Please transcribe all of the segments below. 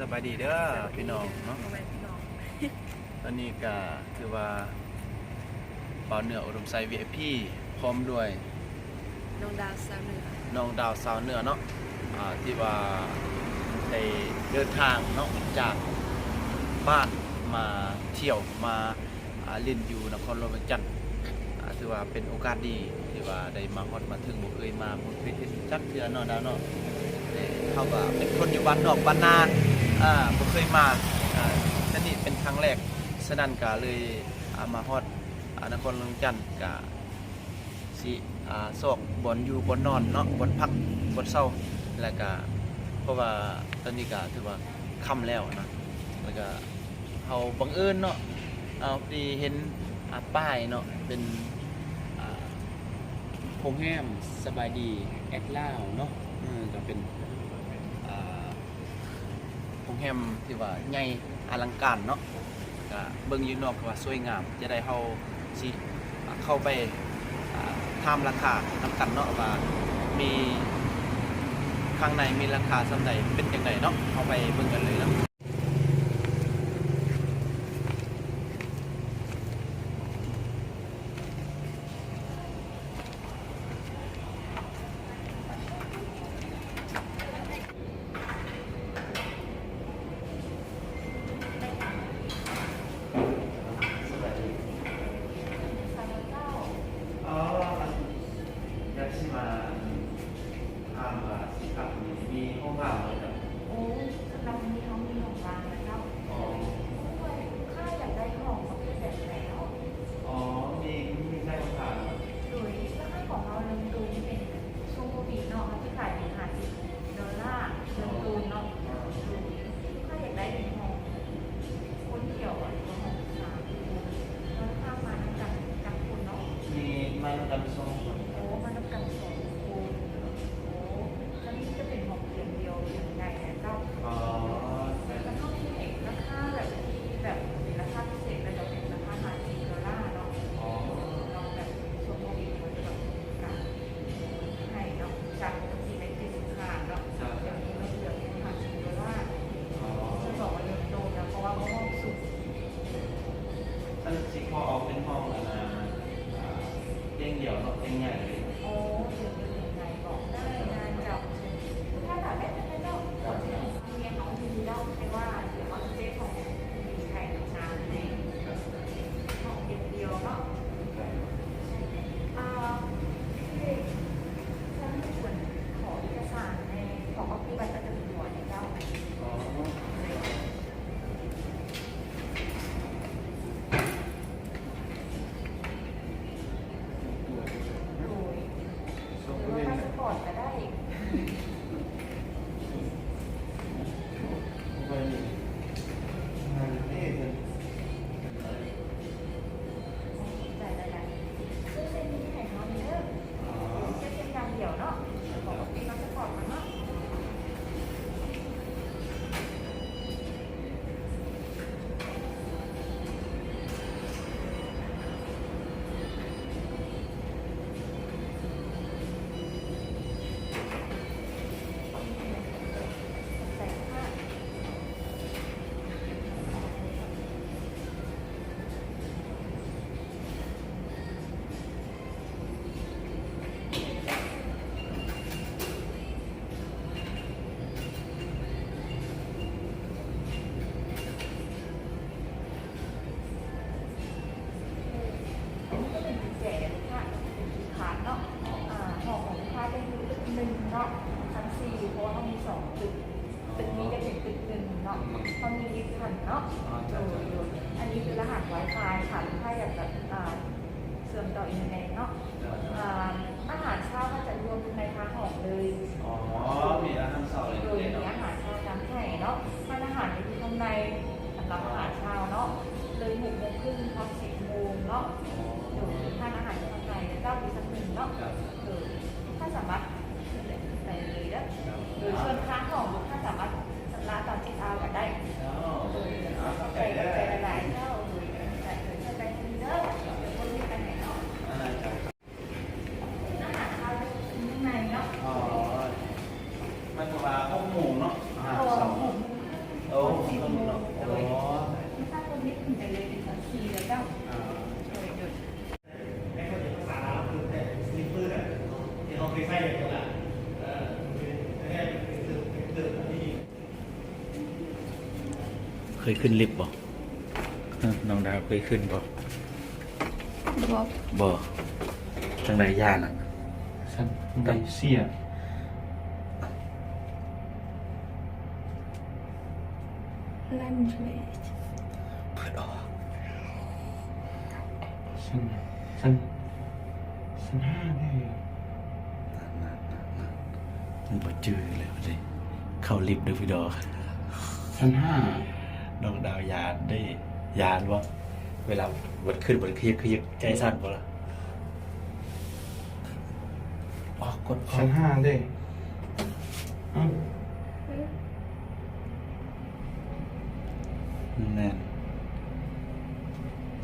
สบายดีเด้อพี่น้องเนาะตอนนี้ก็คือว่าเป่าเหนืออุดมไซวีไพีพร้อมด้วยน้องดาวสาวเหนือน้องดาวสาวเหนือเนาะที่ว่าได้เดินทางเนาะจากบ้านมาเที่ยวมาเล่นอยู่นครหลวงจันทร์ถือว่าเป็นโอกาสดีที่ว่าได้มาฮอดมาถึงบ่เคยมาบ่เคยที่จักเทื่อเนอะดาวเนาะเฮาก็เป็นคนอยู่บ้านนอกบ้านนาน อ่าผมเคยมาอ่าท่านี้เป็นครั้งแรกสนั่นกะเลยอามาฮอดอ่านครลวงจันทร์กะสิอ่าซอกบอนอยู่บอนนอนเนาะบอนพักบอนเศร้าแล้วก็เพราะว่าตอนนี้ก็ถือว่าค่ำแล้วนะแล้วก็เขาบังเอิญเนาะเอาดีเห็นป้ายเนาะเป็นอ่โพงแฮมสบายดีแอดล่าเนาะอืก็เป็น แฮมที่ว่าใหญ่อลังการเนาะก็เบิ่งยู่นอกกว่าสวยงาม จะได้เฮาสิเข้าไปทามราคานำกันเนาะว่ามีข้างในมีราคาสำหนเป็นยังไงเนาะเข้าไปเบิ่งกันเลยนะ มารับการช่วงคน มารับการสอน ยขึ้นลิฟต์บ่น้องดาวเคยขึ้นบ่บอกบ่จังไรย่านอะฉันไดเสียลันเวทเปิดออกฉันฉันฉันห้าเลยมันบ่จืดเลยวันนี้เข้าลิฟต์เด้วยพี่ดอกฉันห้า น้องดาวยานได้ยานวะเวลาวันขึ้นวันขยิบขยิบใจสั่นบ่ล่ะออกกดออฉักนห้าเลยเอ้าแน่น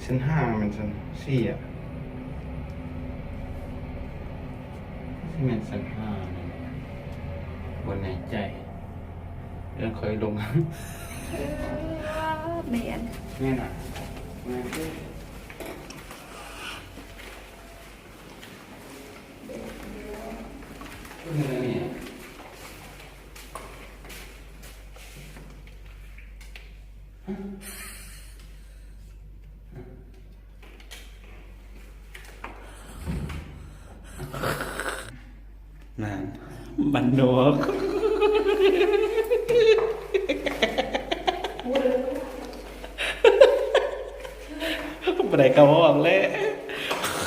ฉันห้ามันฉันเสียที่มันฉันห้ามันบนในใจเรื่องเคยลง เมียนแม่น่ะ แม่เด้อเงินเนี่ยนั่นบันโนกบันไดกระบอกเลย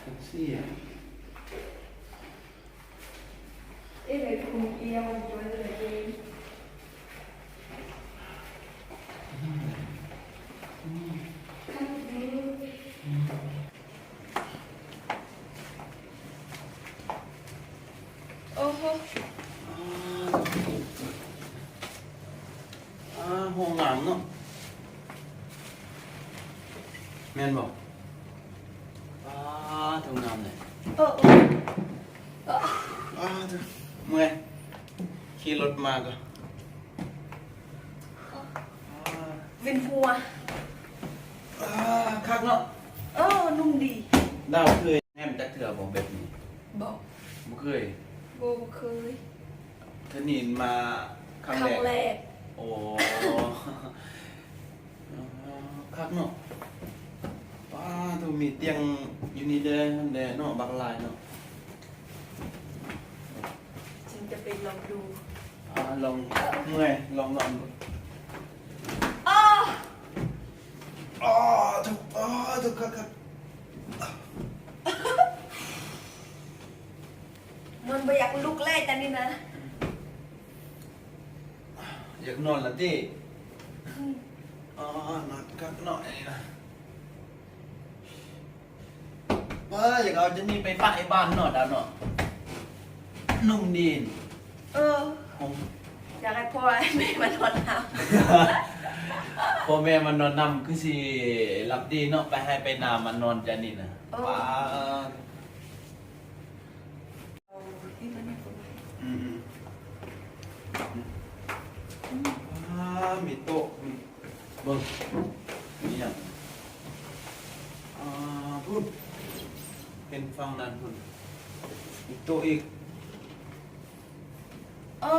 ฉันเสียเอ้ยคุณเอียวจนเลยเอง โอ้โห อ่าห้องน้ำเนาะแม่นบอกอ่าทำงานเลย โอ้โอ้ อ่า เถอะเมื่อยขี่รถมาก็อ่าเวียนหัวอ่าคักเนาะเออนุ่มดีดาวเคยแอมจักเถื่อบอกแบบนี้บอกบ่เคยโบบ่เคยเธอนีนมาครั้งครั้งแรแรกกโอ้คักเนาะว้าตัวมีเตียงอยู่นี่เด้อนั่นแหละเนาะบักหลายเนาะ ฉัน จะไปลองดูอ่าลองเมื่อยลองนอนดูอ้ออ๋อถูกอ๋อถูกครับครับมันบ่อยากลุกแรกแต่นี่นะอยากนอนแล้วดิอ๋อนอนกักหน่อยนะว่าอยากเอาจะนี่ไปป้ายบ้านหน่อยดาวเนาะนุ่มดีน เออผมอยากให้พ่อให้แม่มานอนน้พ่อแม่มันนอนนำคือสิรับดีเนาะไปให้ไปนามันนอนจะนี่นะว้าำนี่มันน่ากลัวอืมว้ามีโต๊ะมีเบิ้งมีอย่างอ่าพุ่นเป็นฟังนั้นพุ่นอีกโต๊ะอีก อ๋อ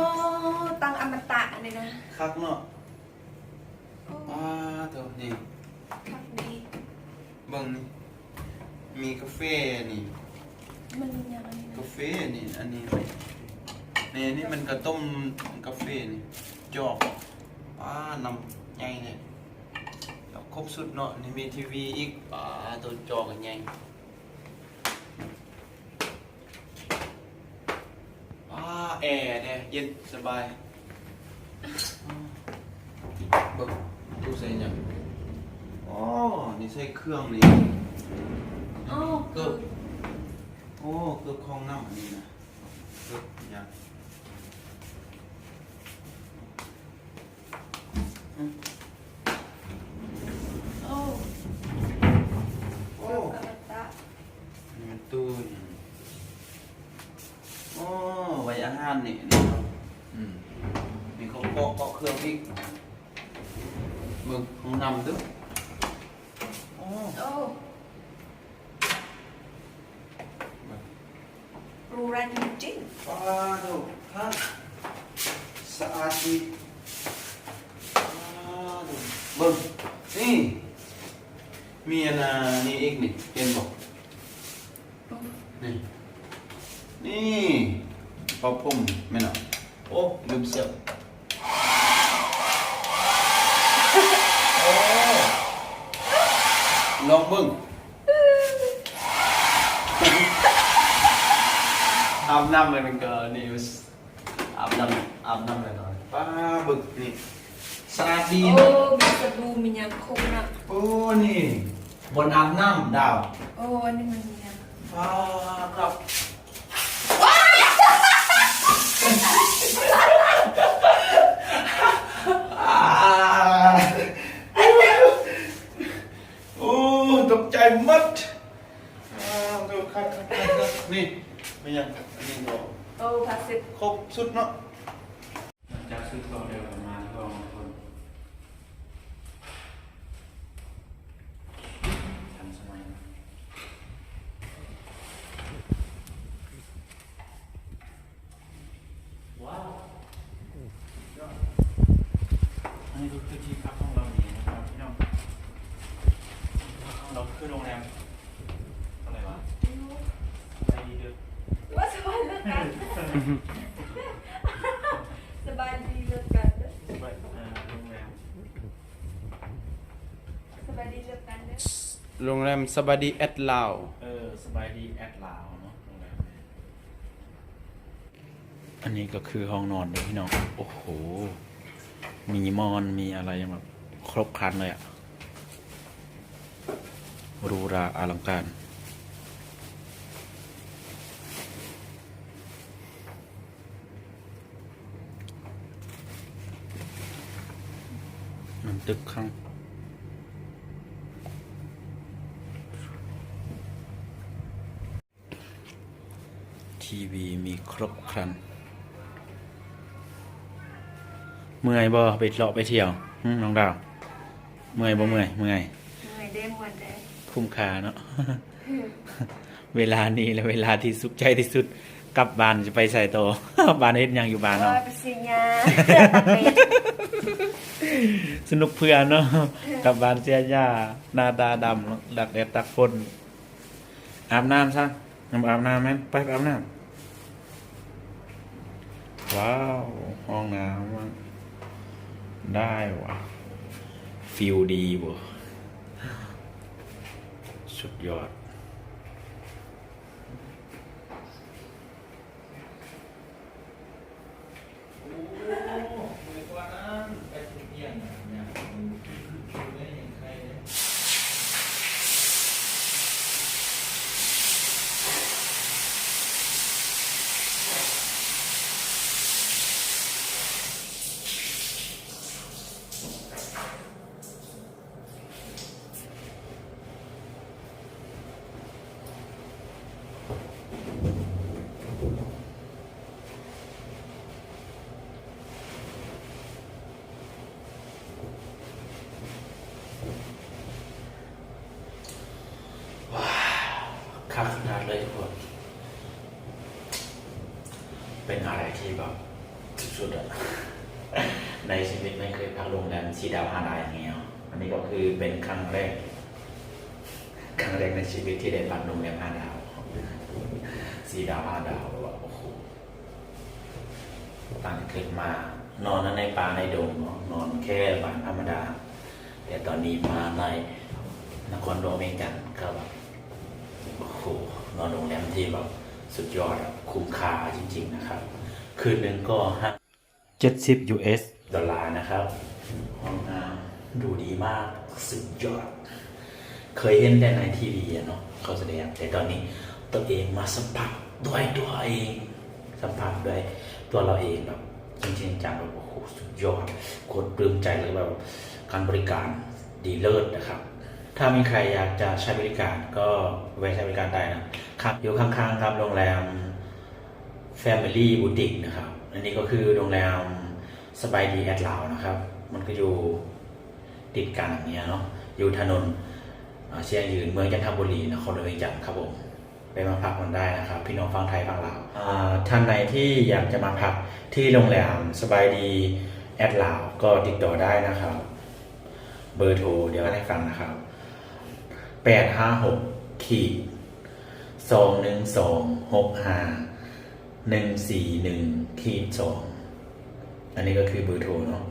ตังอมตะนี่นะคักเนาะโอ้ว้าเถอะนี่คักดีเบิ้งนี่มีกาแฟนี่มันยังไงนะกาแฟนี่อันนี้นี่นี่มันกระต้มกาแฟนี่จอกป้านำใหญ่เลยแล้วครบสุดเนาะนี่มีทีวีอีกป้าตัวจอกันใหญ่ป้าแอร์ เย็นสบายเบิ่งดูใส่หยังอ๋อ นี่ใส่เครื่องนี่อ๋อเกือบโอ้ เกือบคลองน้ำอันนี้นะเกือบยัง โอ้ โอ้ อมตะ นี่มันตู้นี่โอ้ อาหารนี่นี่ครับอืมนี่เขาเกาะเกาะเครื่องพริกมึงห้องนำด้วยโอ้ Oh. Ruran jin. ป้าดูท่าน สะอาดดีป้าดูเบิ่งนี่ มีอันน่ะนี่อีกนี่เห็นบอกนี่ นี่ปอพุ่มไม่นเนาโอ้ลืมเสียบโอ้ลองเบิ่งอาบน้ำเลยมันก็นี่มันอาบน้ำอาบน้ำเลยหน่อยป้าเบึกนี่ สะอาดดีเนอะ Oh, bisa bu minyak coconut. โอ้นี่บนอาบน้ำดาว Oh, ini minyak. ฟ้าครับ อ่าโอ้ตกใจหมัดอ่าดูครับครับครับนี่ไม่ยังอันนี้ก็ Oh, pasir. ครบสุดเนาะจากชุดต่อเดียวประมาณก็คนทันสมัยนะ ว้าว อันนี้ก็คือที่พักของเราเองนะครับพี่น้องเราคือโรงแรมอะไรวะไปเดือ Wah, sebab lekat. Sebab di lekat. ไปเอ่อโรงแรม Sebab di lekat. โรงแรมสบาดีแอดลาวเออสบายดีแอดลาวเนาะโรงแรมเนี่ยอันนี้ก็คือห้องนอนเลยพี่น้อง โอ้โห มีมอนมีอะไรแบบครบครันเลยอะหรูราอลังการ ตึกข้างทีวีมีครบครัน เมื่อยบ่ไปเลาะไปเที่ยวหึน้องดาว เมื่อยบ่เมื่อยเมื่อย Ngai dem wan deh. คุ้มค่าเนาะเวลานี้และเวลาที่สุขใจที่สุดกลับบ้านจะไปใส่โตบ้านเฮ็ดหยังอยู่บ้านเนาะ Wah, bersihnya. ส นุกเพื่อนเนาะกลับบ้านเสียหญ้าหน้าตาดำเนาะดักแดดตักฝนอาบน้ำซะน้ำอาบน้ำไหมไปไปอาบน้ำว้าว ห้องน้ำว่ะได้ว่ะฟิลดีบ่สุดยอด ครับขนาดเลยทุกคน เป็นอะไรที่แบบสุดๆอะ ในชีวิตไม่เคยพักโรงแรม สีดาวห้าดาวอย่างเงี้ยอันนี้ก็คือเป็นครั้งแรก ครั้งแรกในชีวิตที่ได้พักโรงแรมห้าดาวสีดาวห้าดาวแบบโอ้โหตั้งแต่เกิดมานอนในป่าในดงเนาะนอนแค่บ้านธรรมดา แต่ตอนนี้มาในนครหลวงเวียงจันทร์ก็แบบโอ้โหนอนโรงแรมที่แบบสุดยอดอะคุ้มค่าจริง ๆ นะครับ คืนหนึ่งก็ฮะ70 US ดอลลาร์นะครับ ห้องน้ำดูดีมากสุดยอด เคยเห็นแต่ในทีวีอะเนาะเขาแสดงแต่ตอนนี้ตัวเองมาสัมผัสด้วยตัวเองสัมผัสด้วยตัวเราเองแบบจริงๆจังแบบโอ้โหสุดยอดโคตรปลื้มใจเลยแบบการบริการดีเลิศนะครับ ถ้ามีใครอยากจะใช้บริการก็แวะใช้บริการได้นะครับอยู่ข้างๆครับโรงแรม Family Boutique นะครับ อันนี้ก็คือโรงแรมสบายดีแอดลาวนะครับ มันก็อยู่ติดกันอย่างเงี้ยเนาะอยู่ถนนอ่าเชียงยืนเมืองจันทบุรีนครหลวงเวียงจันทร์ครับผมไปมาพักมันได้นะครับ พี่น้องฟังไทยฟังลาวอ่าท่านใดที่อยากจะมาพักที่โรงแรมสบายดีแอดลาวก็ติดต่อได้นะครับ เบอร์โทรเดี๋ยวให้ฟังนะครับแปดห้าหกขีดสองหนึ่งสองหกห้าหนึ่งสี่หนึ่งขีดสองอันนี้ก็คือเบอร์โทรเนาะ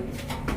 Thank you.